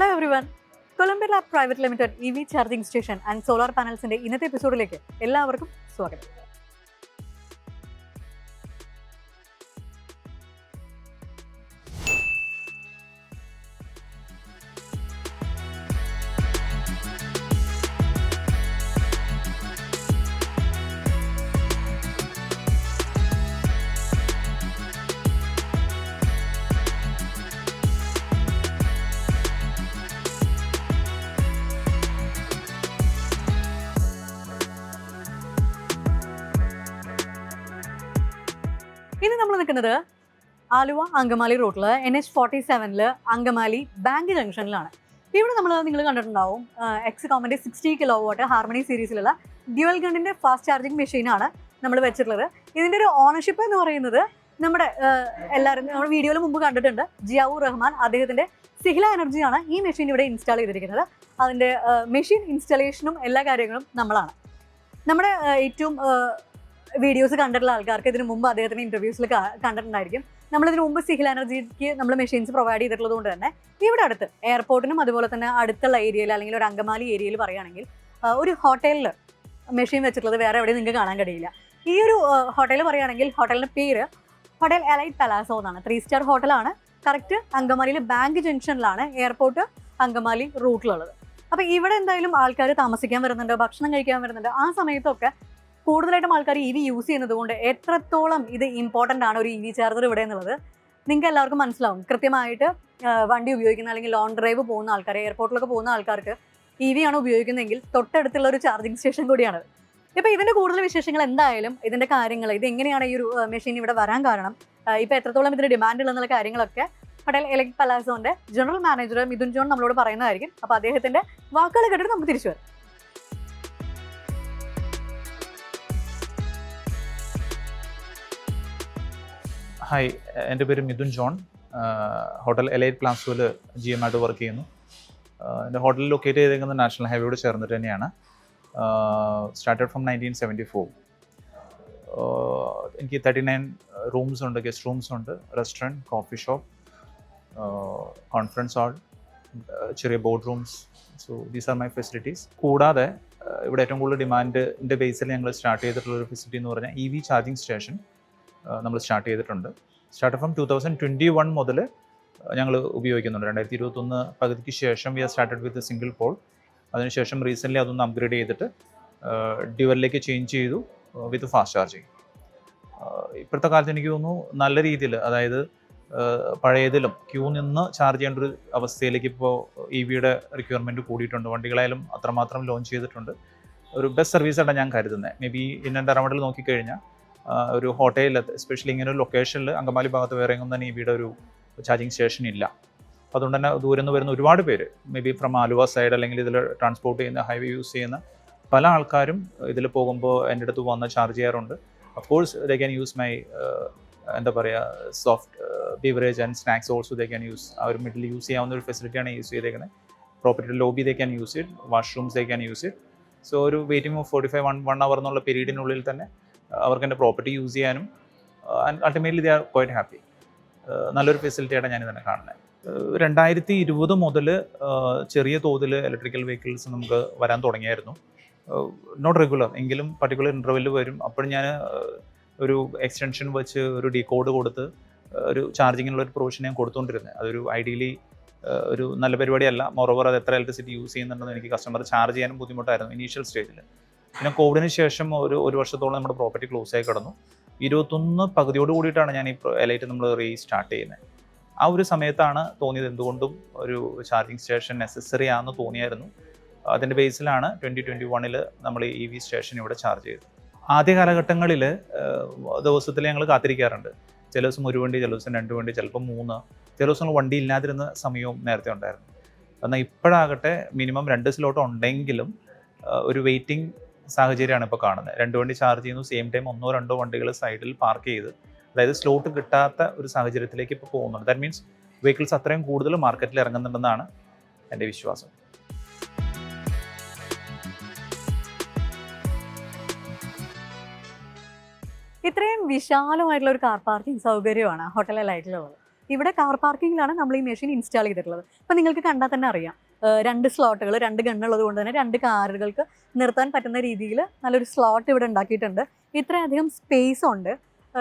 Hello everyone Columbia lab private limited E V charging station and solar പാനൽസിന്റെ ഇന്നത്തെ എപ്പിസോഡിലേക്ക് എല്ലാവർക്കും സ്വാഗതം. നമ്മൾ നിൽക്കുന്നത് ആലുവ അങ്കമാലി റൂട്ടിൽ എൻ എച്ച് ഫോർട്ടി സെവനിൽ അങ്കമാലി ബാങ്ക് ജംഗ്ഷനിലാണ് ഇവിടെ നമ്മൾ നിങ്ങൾ കണ്ടിട്ടുണ്ടാവും എക്സ് കോമന്റെ സിക്സ്റ്റി കിലോ വാട്ട് ഹാർമണി സീരീസിലുള്ള ഡ്യുവൽ ഗണ്ണിന്റെ ഫാസ്റ്റ് ചാർജിങ് മെഷീനാണ് നമ്മൾ വെച്ചിട്ടുള്ളത്. ഇതിന്റെ ഒരു ഓണർഷിപ്പ് എന്ന് പറയുന്നത് നമ്മുടെ എല്ലാവരും നമ്മൾ വീഡിയോയിൽ മുമ്പ് കണ്ടിട്ടുണ്ട് ജിയാവു റഹ്മാൻ അദ്ദേഹത്തിന്റെ സിഹില എനർജിയാണ് ഈ മെഷീൻ ഇവിടെ ഇൻസ്റ്റാൾ ചെയ്തിരിക്കുന്നത്. അതിന്റെ മെഷീൻ ഇൻസ്റ്റാളേഷനും എല്ലാ കാര്യങ്ങളും നമ്മളാണ്. നമ്മുടെ ഏറ്റവും വീഡിയോസ് കണ്ടിട്ടുള്ള ആൾക്കാർക്ക് ഇതിനു മുമ്പ് അദ്ദേഹത്തിന്റെ ഇന്റർവ്യൂസിൽ കണ്ടിട്ടുണ്ടായിരിക്കും. നമ്മൾ ഇതിനു മുമ്പ് സിഹിൽ എനർജിക്ക് നമ്മൾ മെഷീൻസ് പ്രൊവൈഡ് ചെയ്തിട്ടുള്ളത് കൊണ്ട് തന്നെ ഇവിടെ അടുത്ത് എയർപോർട്ടിനും അതുപോലെ തന്നെ അടുത്തുള്ള ഏരിയയിൽ അല്ലെങ്കിൽ ഒരു അങ്കമാലി ഏരിയയിൽ പറയുകയാണെങ്കിൽ ഒരു ഹോട്ടലിൽ മെഷീൻ വെച്ചിട്ടുള്ളത് വേറെ എവിടെയും നിങ്ങൾക്ക് കാണാൻ കഴിയില്ല. ഈ ഒരു ഹോട്ടൽ പറയുകയാണെങ്കിൽ ഹോട്ടലിന്റെ പേര് ഹോട്ടൽ എലൈറ്റ് പലാസോ എന്നാണ്. ത്രീ സ്റ്റാർ ഹോട്ടലാണ് കറക്റ്റ് അങ്കമാലിയിലെ ബാങ്ക് ജംഗ്ഷനിലാണ് എയർപോർട്ട് അങ്കമാലി റൂട്ടിലുള്ളത് അപ്പോൾ ഇവിടെ എന്തായാലും ആൾക്കാർ താമസിക്കാൻ വരുന്നുണ്ട് ഭക്ഷണം കഴിക്കാൻ വരുന്നുണ്ട്. ആ സമയത്തൊക്കെ കൂടുതലായിട്ടും ആൾക്കാർ ഇ വി യൂസ് ചെയ്യുന്നത് കൊണ്ട് എത്രത്തോളം ഇത് ഇമ്പോർട്ടന്റ് ആണ് ഒരു ഇ വി ചാർജർ ഇവിടെ എന്നുള്ളത് നിങ്ങൾക്ക് എല്ലാവർക്കും മനസ്സിലാവും. കൃത്യമായിട്ട് വണ്ടി ഉപയോഗിക്കുന്ന അല്ലെങ്കിൽ ലോങ് ഡ്രൈവ് പോകുന്ന ആൾക്കാർ എയർപോർട്ടിലൊക്കെ പോകുന്ന ആൾക്കാർക്ക് ഇ വി ആണ് ഉപയോഗിക്കുന്നതെങ്കിൽ തൊട്ടടുത്തുള്ള ഒരു ചാർജിങ് സ്റ്റേഷൻ കൂടിയാണ്. ഇപ്പോൾ ഇതിന്റെ കൂടുതൽ വിശേഷങ്ങൾ എന്തായാലും ഇതിന്റെ കാര്യങ്ങൾ ഇത് എങ്ങനെയാണ് ഈ ഒരു മെഷീൻ ഇവിടെ വരാൻ കാരണം ഇപ്പോൾ എത്രത്തോളം ഇതിന് ഡിമാൻഡ് ഉള്ളെന്നുള്ള കാര്യങ്ങളൊക്കെ പട്ടേൽ എലക്ട് പലാസോന്റെ ജനറൽ മാനേജർ മിഥുൻ ജോൺ നമ്മളോട് പറയുന്നതായിരിക്കും. അപ്പോൾ അദ്ദേഹത്തിന്റെ വാക്കുകൾ കേട്ടിട്ട് നമുക്ക് തിരിച്ചു വരാം. ഹായ് എന്റെ പേര് മിഥുൻ ജോൺ. ഹോട്ടൽ എലൈറ്റ് പ്ലാസോയിൽ ജി എം ആയിട്ട് വർക്ക് ചെയ്യുന്നു. എന്റെ ഹോട്ടൽ ലൊക്കേറ്റ് ചെയ്തേക്കുന്നത് നാഷണൽ ഹൈവേയോട് ചേർന്നിട്ട് തന്നെയാണ്. Started from nineteen seventy four എനിക്ക് തേർട്ടി നയൻ റൂംസ് ഉണ്ട് ഗസ്റ്റ് റൂംസ് ഉണ്ട്. Restaurant coffee shop conference hall ചെറിയ board rooms so these are my facilities കൂടാതെ ഇവിടെ ഏറ്റവും കൂടുതൽ ഡിമാൻഡിന്റെ ബേസിൽ ഞങ്ങൾ സ്റ്റാർട്ട് ചെയ്തിട്ടുള്ള ഒരു ഫെസിലിറ്റി എന്ന് പറഞ്ഞാൽ ഇ വി ചാർജിങ് സ്റ്റേഷൻ നമ്മൾ സ്റ്റാർട്ട് ചെയ്തിട്ടുണ്ട്. Start from two thousand twenty one മുതൽ ഞങ്ങൾ ഉപയോഗിക്കുന്നുണ്ട്. രണ്ടായിരത്തി ഇരുപത്തൊന്ന് പകുതിക്ക് ശേഷം we are started with single pole അതിനുശേഷം റീസെന്റ്ലി അതൊന്ന് അപ്ഗ്രേഡ് ചെയ്തിട്ട് ഡ്യുവലിലേക്ക് ചേഞ്ച് ചെയ്തു വിത്ത് ഫാസ്റ്റ് ചാർജിങ് ഇപ്പോഴത്തെ കാലത്ത് എനിക്ക് തോന്നുന്നു നല്ല രീതിയിൽ അതായത് പഴയതിലും ക്യൂ നിന്ന് ചാർജ് ചെയ്യേണ്ട ഒരു അവസ്ഥയിലേക്ക് ഇപ്പോൾ ഇ വിയുടെ റിക്വയർമെന്റ് കൂടിയിട്ടുണ്ട്. വണ്ടികളായാലും അത്രമാത്രം ലോഞ്ച് ചെയ്തിട്ടുണ്ട്. ഒരു ബെസ്റ്റ് സർവീസ് സർവീസായിട്ടാണ് ഞാൻ കരുതുന്നത് മേ ബി ഇന്നെന്റെ അറൗണ്ടിൽ നോക്കിക്കഴിഞ്ഞാൽ ഒരു ഹോട്ടലിൽ എസ്പെഷ്യലി ഇങ്ങനെ ഒരു ലൊക്കേഷനിൽ അങ്കമാലി ഭാഗത്ത് വേറെ എങ്ങും തന്നെ ഇവിടെ ഒരു ചാർജിങ് സ്റ്റേഷൻ ഇല്ല. അതുകൊണ്ട് തന്നെ ദൂരെ നിന്ന് വരുന്ന ഒരുപാട് പേര് may be from Aluva side അല്ലെങ്കിൽ ഇതിൽ ട്രാൻസ്പോർട്ട് ചെയ്യുന്ന ഹൈവേ യൂസ് ചെയ്യുന്ന പല ആൾക്കാരും ഇതിൽ പോകുമ്പോൾ എന്റെ അടുത്ത് വന്ന് ചാർജ് ചെയ്യാറുണ്ട്. Of course they can use my എന്താ പറയുക soft beverage and snacks also they can use ആ ഒരു മിഡിൽ യൂസ് ചെയ്യാവുന്ന ഒരു ഫെസിലിറ്റിയാണ് യൂസ് ചെയ്തേക്കുന്നത് property lobby they can use it washrooms they can use it so ഒരു waiting of forty five one one hour എന്നുള്ള പീരീഡിനുള്ളിൽ തന്നെ അവർക്ക് എന്റെ പ്രോപ്പർട്ടി യൂസ് ചെയ്യാനും ultimately they are quite happy നല്ലൊരു ഫെസിലിറ്റിയാണ് ഞാൻ ഇതിനെ കാണുന്നത് രണ്ടായിരത്തി ഇരുപത് മുതൽ ചെറിയ തോതിൽ ഇലക്ട്രിക്കൽ വെഹിക്കിൾസ് നമുക്ക് വരാൻ തുടങ്ങിയായിരുന്നു. നോട്ട് റെഗുലർ എങ്കിലും പർട്ടിക്കുലർ ഇന്റർവെല്ലിൽ വരും. അപ്പോൾ ഞാൻ ഒരു എക്സ്റ്റൻഷൻ വെച്ച് ഒരു ഡീകോഡ് കൊടുത്ത് ഒരു ചാർജിങ്ങിനുള്ള ഒരു പ്രൊവിഷൻ ഞാൻ കൊടുത്തുകൊണ്ടിരുന്നത് അതൊരു ഐഡിയലി ഒരു നല്ല പരിപാടിയല്ല. മൊറോവർ അത് എത്ര ഇലക്ട്രിസിറ്റി യൂസ് ചെയ്യുന്നുണ്ടെന്ന് എനിക്ക് കസ്റ്റമർ ചാർജ് ചെയ്യാനും ബുദ്ധിമുട്ടായിരുന്നു ഇനീഷ്യൽ സ്റ്റേജിൽ പിന്നെ കോവിഡിന് ശേഷം ഒരു ഒരു വർഷത്തോളം നമ്മുടെ പ്രോപ്പർട്ടി ക്ലോസ് ആയി കിടന്നു. ഇരുപത്തൊന്ന് പകുതിയോട് കൂടിയിട്ടാണ് ഞാൻ ഈ എലൈറ്റ് നമ്മൾ റീസ്റ്റാർട്ട് ചെയ്യുന്നത് ആ ഒരു സമയത്താണ് തോന്നിയത് എന്തുകൊണ്ടും ഒരു ചാർജിങ് സ്റ്റേഷൻ നെസസറി ആണെന്ന് തോന്നിയായിരുന്നു. അതിന്റെ ബേസിലാണ് ട്വന്റി ട്വന്റി വണ്ണിൽ നമ്മൾ ഇ വി സ്റ്റേഷൻ ഇവിടെ ചാർജ് ചെയ്തു ആദ്യ കാലഘട്ടങ്ങളിൽ ദിവസത്തിൽ ഞങ്ങൾ കാത്തിരിക്കാറുണ്ട്. ചില ദിവസം ഒരു വണ്ടി ചില ദിവസം രണ്ട് വണ്ടി ചിലപ്പോൾ മൂന്ന്. ചില ദിവസങ്ങൾ വണ്ടി ഇല്ലാതിരുന്ന സമയവും നേരത്തെ ഉണ്ടായിരുന്നു. എന്നാൽ ഇപ്പോഴാകട്ടെ മിനിമം രണ്ട് സ്ലോട്ട് ഉണ്ടെങ്കിലും ഒരു വെയിറ്റിംഗ് സാഹചര്യമാണ് ഇപ്പോൾ കാണുന്നത്. രണ്ട് വണ്ടി ചാർജ് ചെയ്യുന്നു സെയിം ടൈം ഒന്നോ രണ്ടോ വണ്ടികൾ സൈഡിൽ പാർക്ക് ചെയ്ത് അതായത് സ്ലോട്ട് കിട്ടാത്ത ഒരു സാഹചര്യത്തിലേക്ക് ഇപ്പോൾ പോകുന്നുണ്ട്. ദാറ്റ് മീൻസ് വെഹിക്കിൾസ് അത്രയും കൂടുതൽ മാർക്കറ്റിൽ ഇറങ്ങുന്നുണ്ടെന്നാണ് എന്റെ വിശ്വാസം. ഇത്രയും വിശാലമായിട്ടുള്ള ഒരു കാർ പാർക്കിംഗ് സൗകര്യമാണ് ഹോട്ടൽ ലൈറ്റിലുള്ളത് ഇവിടെ കാർ പാർക്കിങ്ങിലാണ് നമ്മൾ ഈ മെഷീൻ ഇൻസ്റ്റാൾ ചെയ്തിട്ടുള്ളത്. അപ്പം നിങ്ങൾക്ക് കണ്ടാൽ തന്നെ അറിയാം. രണ്ട് സ്ലോട്ടുകൾ രണ്ട് ഗണ്ണുള്ളത് കൊണ്ട് തന്നെ രണ്ട് കാറുകൾക്ക് നിർത്താൻ പറ്റുന്ന രീതിയിൽ നല്ലൊരു സ്ലോട്ട് ഇവിടെ ഉണ്ടാക്കിയിട്ടുണ്ട്. ഇത്രയധികം സ്പേസ് ഉണ്ട്.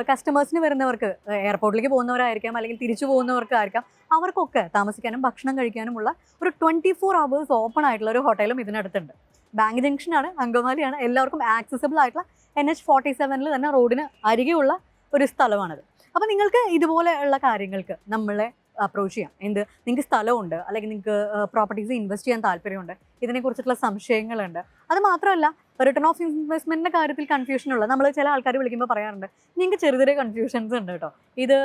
കസ്റ്റമേഴ്സിന് വരുന്നവർക്ക് എയർപോർട്ടിലേക്ക് പോകുന്നവരായിരിക്കാം അല്ലെങ്കിൽ തിരിച്ചു പോകുന്നവർക്കായിരിക്കാം അവർക്കൊക്കെ താമസിക്കാനും ഭക്ഷണം കഴിക്കാനുമുള്ള ഒരു ട്വന്റി ഫോർ അവേഴ്സ് ഓപ്പൺ ആയിട്ടുള്ള ഒരു ഹോട്ടലും ഇതിനടുത്തുണ്ട്. ബാങ്ക് ജംഗ്ഷനാണ് അങ്കമാലിയാണ് എല്ലാവർക്കും ആക്സസിബിൾ ആയിട്ടുള്ള എൻ എച്ച് ഫോർട്ടി സെവനിൽ തന്നെ റോഡിന് അരികെയുള്ള ഒരു സ്ഥലമാണത്. അപ്പോൾ നിങ്ങൾക്ക് ഇതുപോലെയുള്ള കാര്യങ്ങൾക്ക് നമ്മളെ അപ്രോച്ച് ചെയ്യാം. എന്ത്? നിങ്ങൾക്ക് സ്ഥലമുണ്ട്. അല്ലെങ്കിൽ നിങ്ങൾക്ക് പ്രോപ്പർട്ടീസ് ഇൻവെസ്റ്റ് ചെയ്യാൻ താല്പര്യമുണ്ട്. ഇതിനെക്കുറിച്ചിട്ടുള്ള സംശയങ്ങളുണ്ട്. അത് മാത്രമല്ല റിട്ടേൺ ഓഫ് ഇൻവെസ്റ്റ്മെന്റിന്റെ കാര്യത്തിൽ കൺഫ്യൂഷൻ ഉള്ള നമ്മൾ ചില ആൾക്കാർ വിളിക്കുമ്പോൾ പറയാറുണ്ട് നിങ്ങൾക്ക് ചെറിയ ചെറിയ കൺഫ്യൂഷൻസ് ഉണ്ട് കേട്ടോ. ഇത്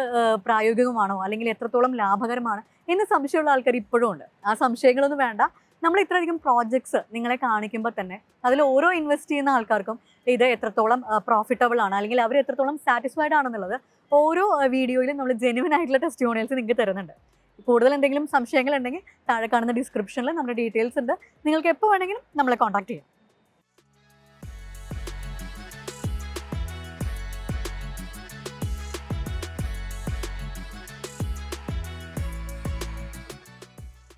പ്രായോഗികമാണോ? അല്ലെങ്കിൽ എത്രത്തോളം ലാഭകരമാണ്? എന്ന് സംശയമുള്ള ആൾക്കാർ ഇപ്പോഴും ഉണ്ട്. ആ സംശയങ്ങളൊന്നും വേണ്ട. നമ്മൾ ഇത്രയധികം പ്രോജക്ട്സ് നിങ്ങളെ കാണിക്കുമ്പോൾ തന്നെ അതിൽ ഓരോ ഇൻവെസ്റ്റ് ചെയ്യുന്ന ആൾക്കാർക്കും ഇത് എത്രത്തോളം പ്രോഫിറ്റബിൾ ആണ്. അല്ലെങ്കിൽ അവർ എത്രത്തോളം സാറ്റിസ്ഫൈഡ് ആണെന്നുള്ളത് ഓരോ വീഡിയോയിലും നമ്മൾ ജെനുവൻ ആയിട്ടുള്ള ടെസ്റ്റിമോണിയൽസ് നിങ്ങൾക്ക് തരുന്നുണ്ട്. കൂടുതൽ എന്തെങ്കിലും സംശയങ്ങൾ ഉണ്ടെങ്കിൽ താഴെ കാണുന്ന ഡിസ്ക്രിപ്ഷനിൽ നമ്മുടെ ഡീറ്റെയിൽസ് ഉണ്ട്. നിങ്ങൾക്ക് എപ്പോൾ വേണമെങ്കിലും നമ്മളെ കോൺടാക്ട് ചെയ്യാം.